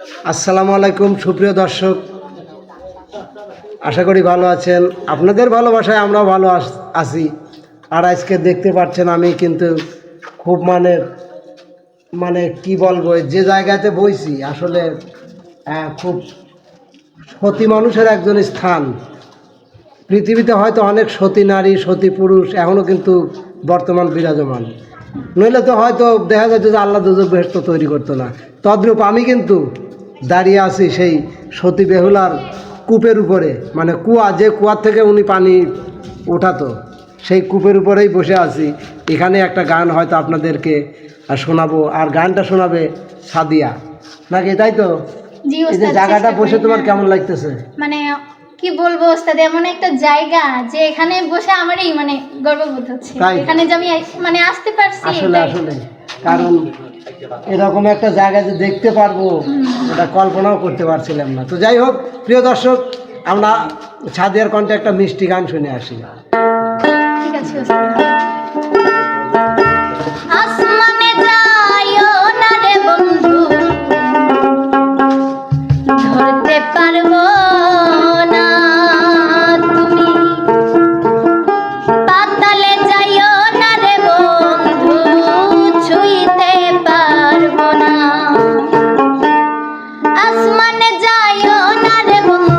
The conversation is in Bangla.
আসসালামু আলাইকুম, সুপ্রিয় দর্শক। আশা করি ভালো আছেন। আপনাদের ভালোবাসায় আমরাও ভালো আছি। আর আজকে দেখতে পাচ্ছেন আমি কিন্তু খুব মানে মানে কি বলব, যে জায়গাতে বইছি, আসলে খুব সতী মানুষের একজন স্থান। পৃথিবীতে হয়তো অনেক সতী নারী, সতী পুরুষ এখনও কিন্তু বর্তমান বিরাজমান। নইলে তো হয়তো দেখা যেত যে আল্লাহ দুজক বেহস্ত তৈরি করতো না। তদ্রূপ আমি কিন্তু দাঁড়িয়ে আছি সেই সতী বেহুলার কূপের উপরে। মানে কুয়া যে কুয়ার থেকে উনি পানি ওঠাতো সেই কূপের উপরেই বসে আছি। এখানে একটা গান হয়তো আপনাদেরকে শোনাবো। আর গানটা শোনাবে সাদিয়া। নাকি তাই তো? জায়গাটা বসে তোমার। কেমন লাগতেছে? মানে কি বলব ওস্তাদ এমন একটা জায়গা যে এখানে বসে আমারই মানে গর্ববোধ হচ্ছে। এখানে যে আমি মানে আসতে পারছি আসলে আসলে। কারণ এরকম একটা জায়গা যে দেখতে পারব এটা কল্পনাও করতে পারছিলাম না। তো যাই হোক, প্রিয় দর্শক, আমরা ছাদিয়ার কণ্ঠে একটা মিষ্টি গান শুনে আসি। পারব আসমানে যায় না রে বন্ধু।